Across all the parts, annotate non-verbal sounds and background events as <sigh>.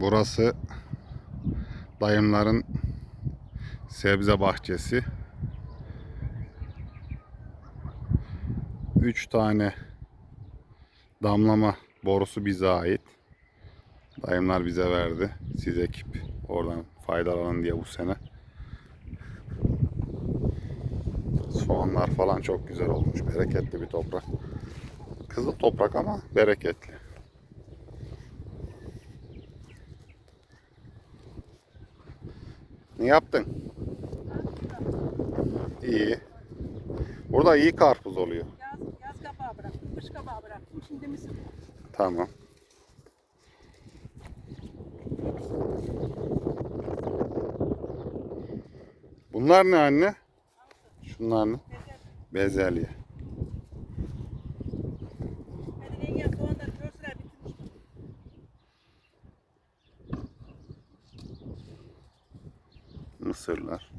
Burası dayımların sebze bahçesi. Üç tane damlama borusu bize ait. Dayımlar bize verdi. Siz ekip oradan faydalanın diye bu sene. Soğanlar falan çok güzel olmuş. Bereketli bir toprak. Kızıl toprak ama bereketli. Ne yaptın? İyi. Burada iyi karpuz oluyor. Yaz, yaz kabağı bıraktım, kış kabağı bıraktım. Şimdi mısır. Tamam. Bunlar ne anne? Şunlar ne? Bezel. Bezelye. Mısırlar.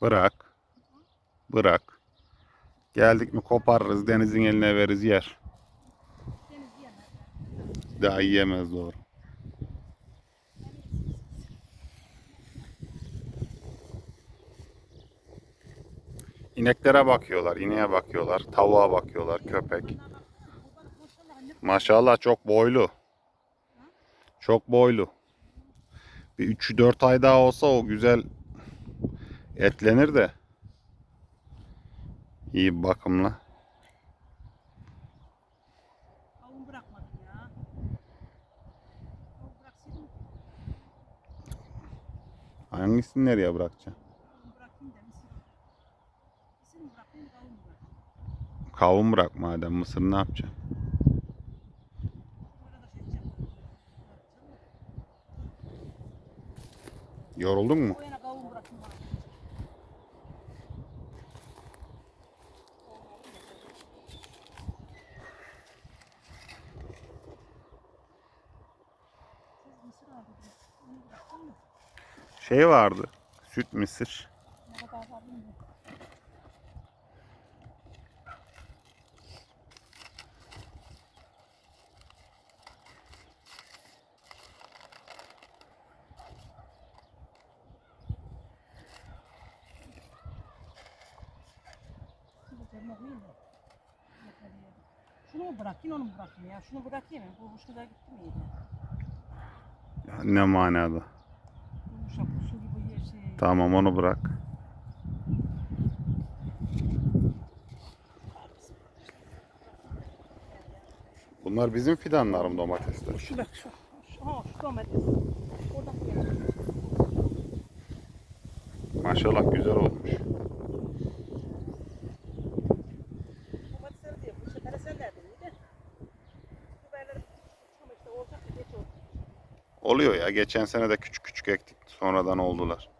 Bırak. Bırak. Geldik mi koparırız, denizin eline veririz yer. Daha yiyemez doğru. İneklere bakıyorlar, ineğe bakıyorlar, tavuğa bakıyorlar, köpek. Maşallah çok boylu. Çok boylu. Bir 3-4 ay daha olsa o güzel etlenir de. İyi bir bakımla. Hangisini nereye bırakacaksın? Kavun bırak madem mısır ne yapacaksın? Burada da şey yapacağım. Yoruldun mu? O yana kavun bırakayım bana. Siz mısır aldınız. Onu bıraktın mı? Şey vardı. Süt mısır. Ne kadar var bilmiyorum. Koyayım da. Şunu mu bırakayım onu mu bırakayım ya? Şunu bırakayım mı? Bu hoşuna gitti mi? Ya ne manada? Yumuşak su gibi yer şey. Tamam onu bırak. Bunlar bizim fidanlarım domatesler. Şu bak şu. Şu, ha, şu domates. Oradan. Maşallah güzel olmuş. Domatesleri de yapmış. Şekere sen derdin değil mi? Biberleri ama işte olacak da geç oldu. Oluyor ya. Geçen sene de küçük küçük ektik. Sonradan oldular.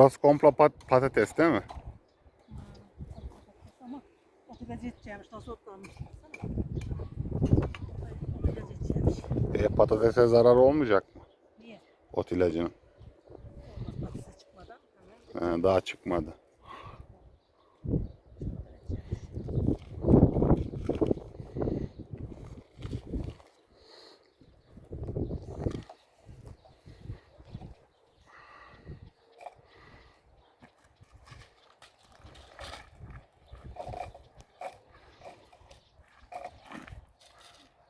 Burası komple pat- patates değil mi? Ama yeteceğimiş. Nasıl otlanmış. Yeteceğimiş. E, patatese zarar olmayacak mı? Niye? Ot ilacının. Patatese çıkmadan. He, daha çıkmadı.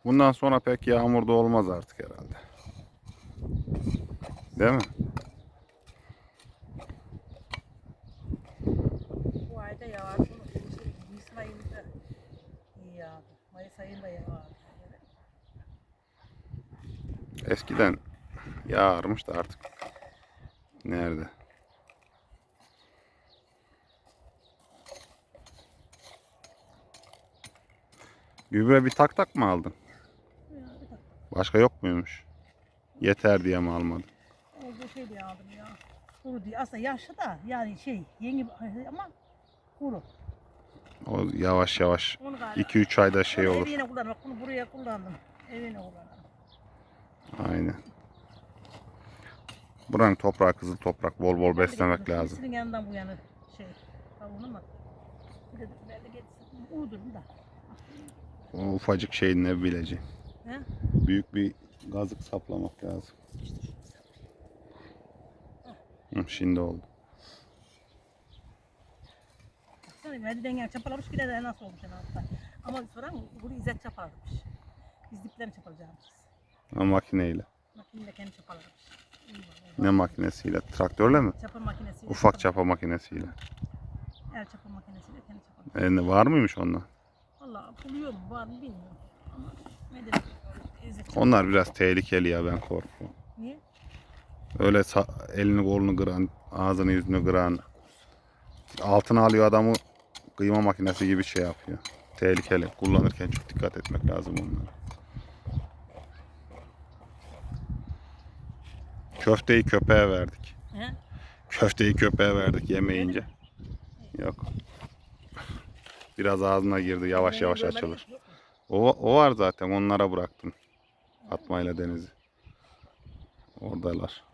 Bundan sonra pek yağmur da olmaz artık herhalde. Değil mi? Bu ayda yağardı. Mayıs ayında yağardı. Eskiden yağarmış da artık nerede? Gübre bir tak tak mı aldın? Başka yok muymuş? Yeter diye mi almadın? Olduğu şey diye aldım ya. Kuru diye. Aslında yaşlı da yani şey yeni ama kuru. O yavaş yavaş Onu galiba. 2-3 ayda şey Onu olur. Evine kullandım. Bak bunu buraya kullandım. Evine kullandım. Aynen. Buranın toprağı kızıl toprak. Bol bol beslemek lazım. Kilisinin yanından bu yana şey. Tavuğunu mu? Bir de böyle geçsin. Uydurun da. O ufacık şeyin ne bileceğim. Büyük bir gazık saplamak lazım. Hı, şimdi oldu. Baksana verdi dengen çapalamış yine de nasıl olmuş en altta. Ama sonra bunu İzzet çapalamış. Biz diplerini çapalayacağımız. Ha, makineyle. Makineyle kendi çapalamış. Ne makinesiyle? Traktörle mi? Çapa makinesiyle. Ufak çapa makinesiyle. El çapa makinesiyle kendi çapalamış. E, var mıymış ondan? Valla buluyor mu var mı bilmiyorum. Ama Onlar biraz tehlikeli ya ben korkuyorum. Niye? Öyle elini kolunu kıran, ağzını yüzünü kıran, altına alıyor adamı kıyma makinesi gibi şey yapıyor. Tehlikeli. Kullanırken çok dikkat etmek lazım onlara. Köfteyi köpeğe verdik. He? Köfteyi köpeğe verdik yemeyince. Yok. <laughs> Biraz ağzına girdi yavaş yavaş açılır. O, o var zaten onlara bıraktım. Fatma ile Deniz'i. Oradalar.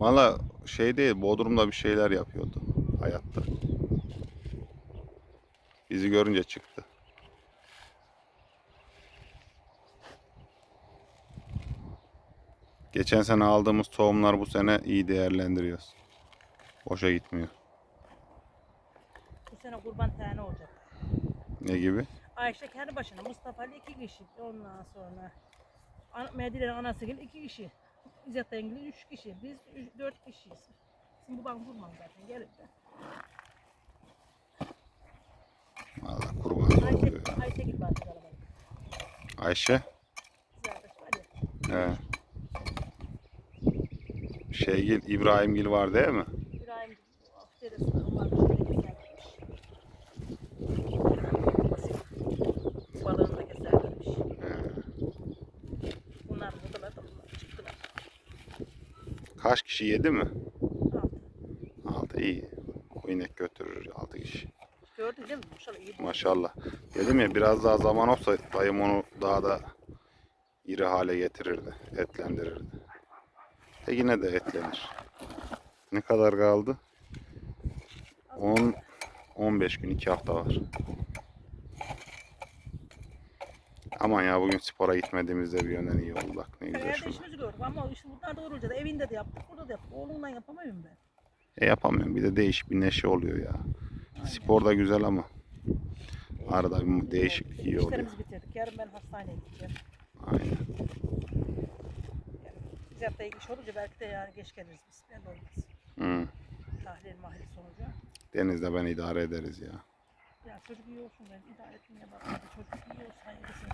Valla şey değil Bodrum'da bir şeyler yapıyordu hayatta. Bizi görünce çıktı. Geçen sene aldığımız tohumlar bu sene iyi değerlendiriyoruz. Boşa gitmiyor. Bu sene kurban tane olacak. Ne gibi? Ayşe kendi başına, Mustafa Ali iki kişi. Ondan sonra Medine'nin anası gibi iki kişi. İzzet Engin üç kişi. Biz üç, dört kişiyiz. Şimdi babam durmam zaten gelip de. Valla kurban zor Ayşe, oluyor. ya. Ayşe gibi bazı kalabalık. Ayşe. Var. He. Şeygil, İbrahimgil var değil mi? İbrahim. Ah, dedesi kesermiş. Balığını da kesermiş. He. Bunlar buradalar da bunlar çıktılar. Kaç kişi yedi mi? Altı. Altı iyi. O inek götürür altı kişi. Gördün değil mi? Maşallah iyi. Maşallah. Dedim ya biraz daha zaman olsa dayım onu daha da iri hale getirirdi. Etlendirirdi. E yine de etlenir. Ne kadar kaldı? 10 15 gün 2 hafta var. Aman ya bugün spora gitmediğimizde bir yönden iyi oldu bak ne güzel şurada. işimizi gördük ama işte doğrulca da evinde de yaptık, burada da yaptık. Oğlumla yapamıyorum ben. E yapamıyorum bir de değişik bir neşe oluyor ya. Spor da güzel ama arada bir değişiklik iyi oluyor. İşlerimizi bitirdik. Yarın ben hastaneye gideceğim. Aynen. Biz hatta iş olunca belki de yani geç geliriz biz. Ben de olmaz. Hı. Tahlil mahlil sonucu. Denizde ben idare ederiz ya. Ya çocuk iyi olsun ben idare etmeye bak. Çocuk iyi olsun hayırlısı.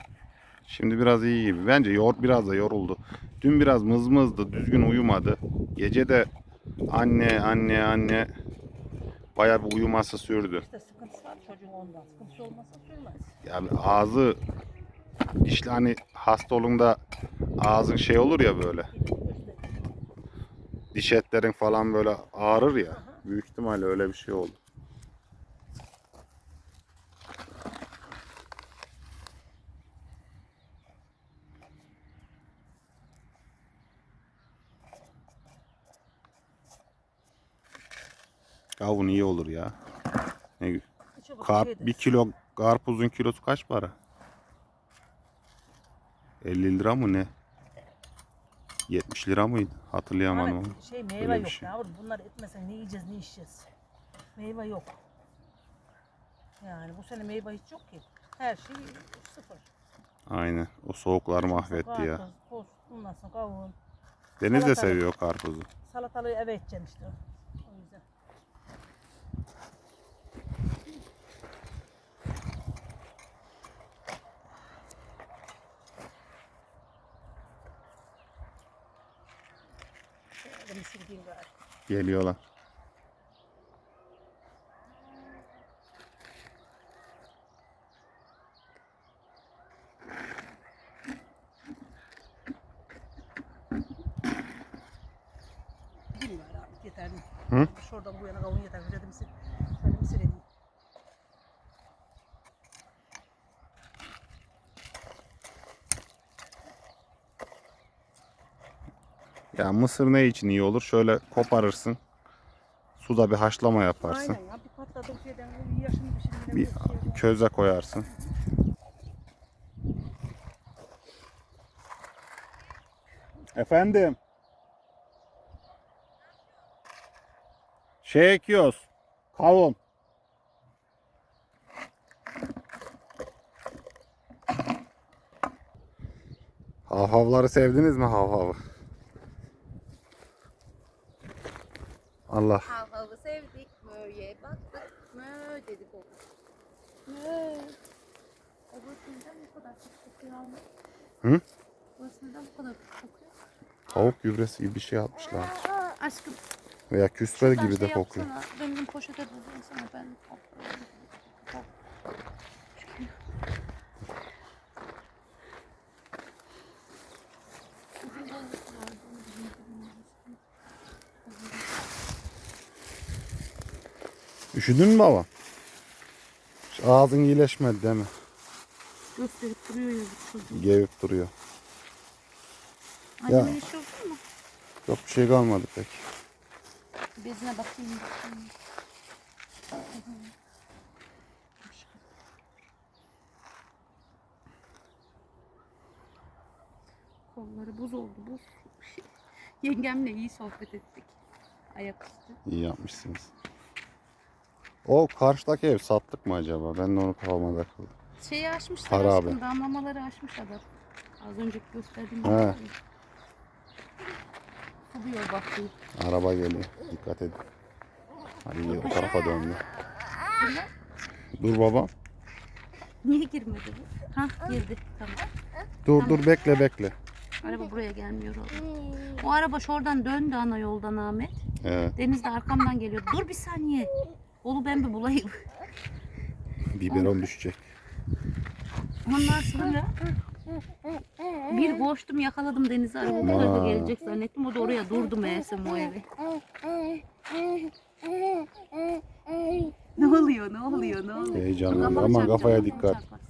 Şimdi biraz iyi gibi. Bence yor biraz da yoruldu. Dün biraz mızmızdı, düzgün uyumadı. Gece de anne anne anne bayağı bir uyuması sürdü. İşte sıkıntısı var çocuğun ondan. Sıkıntısı olmasa sürmez. Yani ağzı işte hani hasta olunca ağzın şey olur ya böyle. Diş etlerin falan böyle ağrır ya. Büyük ihtimalle öyle bir şey oldu. Kavun iyi olur ya. Ne, gü- Hiç o Kar, şey de- bir kilo karpuzun kilosu kaç para? 50 lira mı ne? 70 lira mıydı? Hatırlayamadım ama. Şey Öyle meyve bir yok şey. yavrum. Bunları etmesen ne yiyeceğiz ne içeceğiz. Meyve yok. Yani bu sene meyve hiç yok ki. Her şey sıfır. Aynen. O soğuklar mahvetti ya. Karpuz, ondan sonra kavun. Deniz de salatalık. seviyor karpuzu. Salatalığı eve edeceksin işte. O yüzden. Geliyorlar. Diyeyim gari abi yeterli. Hı? Şuradan bu yana kavun yeter. Şöyle de mısır. Şöyle mısır edeyim. Ya mısır ne için iyi olur? Şöyle koparırsın. Suda bir haşlama yaparsın. Aynen ya bir patladım şeyden bir yaşını bir Bir şey köze koyarsın. Efendim. Şey ekiyoruz. Kavun. Havhavları sevdiniz mi havhavı? Allah. Hav havı sevdik, mö'ye baktık, mö dedik olur. Mö. O burası neden bu kadar çok kokuyor anne? Hı? Burası neden bu kadar çok kokuyor? Tavuk gübresi gibi bir şey atmışlar. Aşkım. Veya şuradan gibi de şey kokuyor. yapsana, Benim poşete buldum sana ben. toplarım. Uzun boylusu vardı, onu bizim Üşüdün mü baba? Hiç Ağzın iyileşmedi değil mi? Gösterip duruyor yazık çocuğum. Gevip duruyor. Anneme iş yok mu? Yok bir şey kalmadı pek. Bezine bakayım. bakayım. Kolları buz oldu buz. <laughs> Yengemle iyi sohbet ettik. Ayaküstü. İyi yapmışsınız. O karşıdaki ev sattık mı acaba? Ben de onu kafama takıldı. Şeyi açmışlar Harabe. aşkım damlamaları açmış adam. Az önceki gösterdiğim He. gibi. Bakıyor. Araba geliyor. Dikkat edin. Hadi o tarafa döndü. Dur babam. Niye girmedi bu? Ha girdi. Tamam. Dur dur bekle bekle. Araba buraya gelmiyor oğlum. O araba şuradan döndü ana yoldan Ahmet. Evet. Deniz de arkamdan geliyor. Dur bir saniye. Oğlu ben bir bulayım. Biberon düşecek. Ondan sonra bir koştum yakaladım Deniz'i araba bu tarafa Aa. gelecek zannettim. O da oraya durdu meğersem o eve. Ne oluyor ne oluyor ne oluyor? Heyecanlandı Kafamı ama kafaya çarpacağım, dikkat. kafamı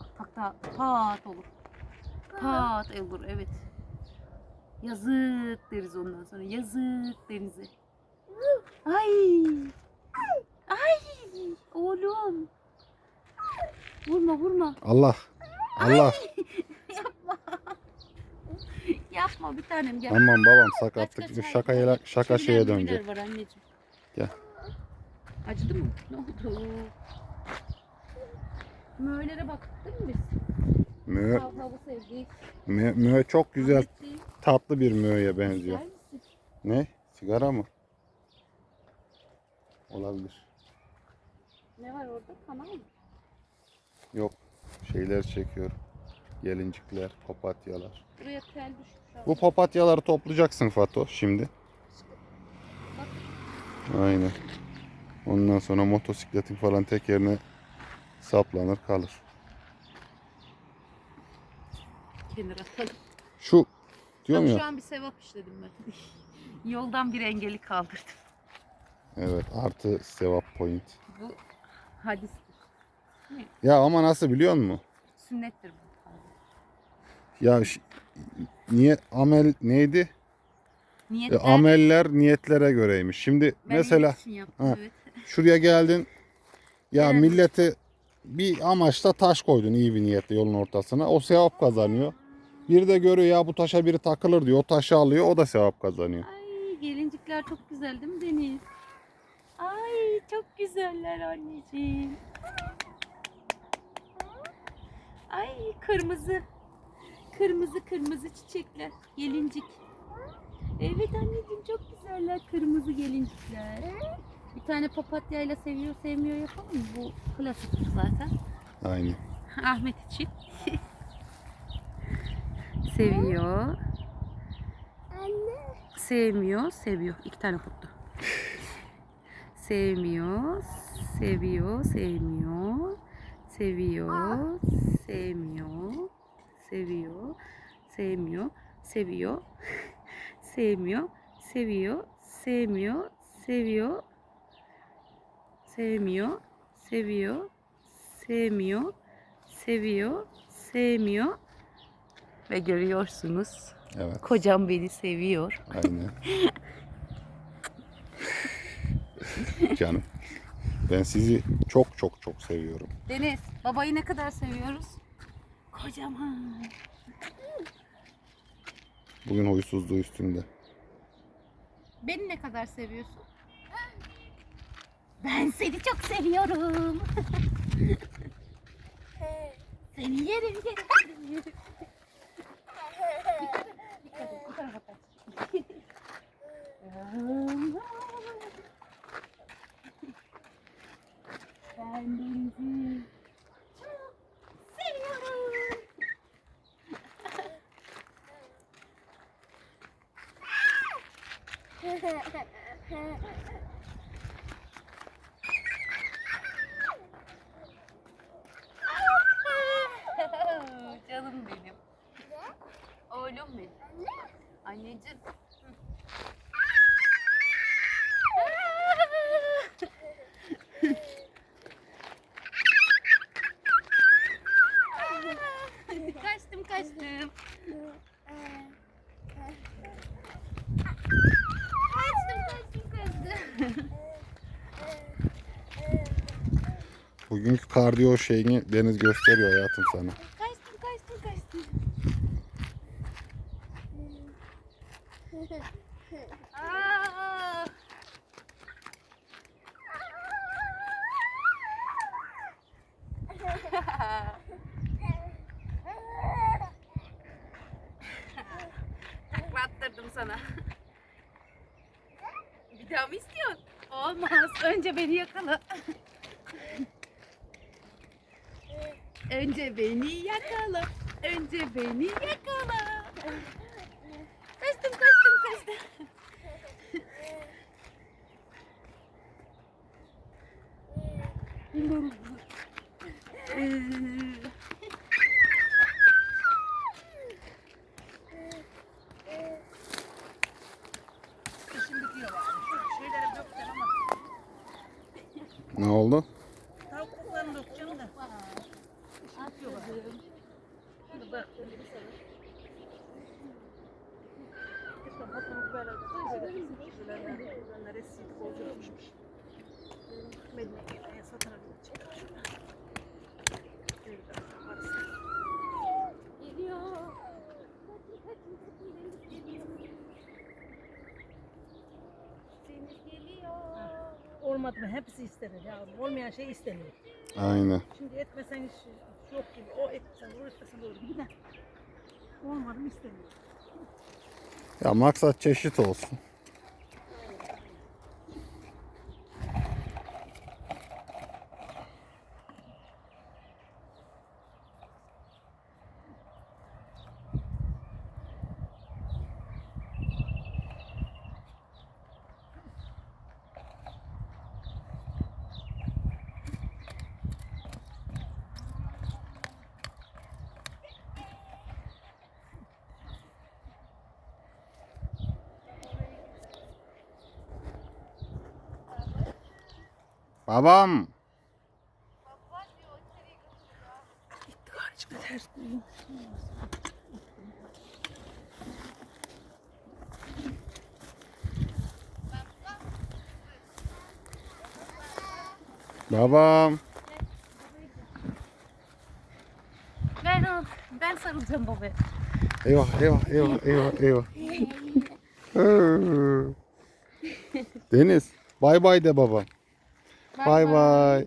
Bak bak da pat olur. Pat olur evet. Yazık deriz ondan sonra. Yazık denize. Ay. Ay. Oğlum. Vurma vurma. Allah. Allah. <laughs> Yapma bir tanem gel. Aman babam Kaç, sakatlık. kaç, hayır, şaka, hayır. şaka şeye dönecek. var anneciğim. Gel. Acıdı mı? Ne oldu? Möğlere baktık mi biz? Mö, mö, mö çok güzel. Tatlı bir möye benziyor. Ne? Sigara mı? Olabilir. Ne var orada? Kanal mı? Yok. Şeyler çekiyorum. Gelincikler, papatyalar. Buraya tel düşmüş. abi. Bu papatyaları toplayacaksın Fato şimdi. Aynen. Ondan sonra motosikletin falan tekerine saplanır kalır. Kenara atalım. Şu diyorum Bak ya. şu an bir sevap işledim ben. <laughs> Yoldan bir engeli kaldırdım. Evet artı sevap point. Bu hadis. Ya ama nasıl biliyor musun? Sünnettir bu. Ya ş- niye amel neydi? E, Niyetler ameller niyetlere göreymiş. Şimdi ben mesela için yaptım, Ha. evet. şuraya geldin. Ya Evet. millete bir amaçla taş koydun iyi bir niyetle yolun ortasına. O sevap kazanıyor. Bir de görüyor ya bu taşa biri takılır diyor. O taşı alıyor o da sevap kazanıyor. Ay gelincikler çok güzel değil mi Deniz? Ay çok güzeller anneciğim. Ay kırmızı. Kırmızı kırmızı çiçekler. Gelincik. Evet anneciğim çok güzeller kırmızı gelincikler. Bir tane papatyayla seviyor sevmiyor yapalım mı? Bu klasiktir zaten. Aynen. Ahmet için. <laughs> Seviyor. Sevmiyor, seviyor. İki tane koptu. <laughs> Sevmiyor, seviyor, sevmiyor. Seviyor, sevmiyor. Seviyor, sevmiyor, seviyor. <laughs> Sevmiyor, seviyor, sevmiyor, seviyor. Sevmiyor, seviyor, sevmiyor, seviyor, sevmiyor. Ve görüyorsunuz Evet. kocam beni seviyor. Aynen. <laughs> <laughs> Canım. Ben sizi çok çok çok seviyorum. Deniz, babayı ne kadar seviyoruz? Kocaman. Bugün huysuzluğu üstünde. Beni ne kadar seviyorsun? Ben seni çok seviyorum. <laughs> seni yerim yerim yerim yerim. Dikkat et, bu tarafa kaç. ben Deniz'i çok seviyorum. Canım benim. Oğlum benim. Anneciğim. kaçtım kaçtım. Kaçtım kaçtım kaçtım. Bugünkü kardiyo şeyini Deniz gösteriyor hayatım sana. Kaçtım kaçtım kaçtım. Aa! Takla attırdım sana. Bir daha mı istiyorsun? Olmaz. Önce beni yakala. Önce beni yakala. Önce beni yakala. Kaçtım kaçtım kaçtım. Ne oldu? Olmadı mı hepsi istenir ya. Olmayan şey isteniyor. Aynen. Şimdi etmesen hiç yok gibi. O etmesen, o etmesen olur gibi de. Olmadı mı isteniyor. Ya maksat çeşit olsun. Babam. Babam. Ben o, ben sarılacağım babaya. Eyvah eyvah eyvah eyvah eyvah. <laughs> Deniz. Bay bay de baba. Bay bay.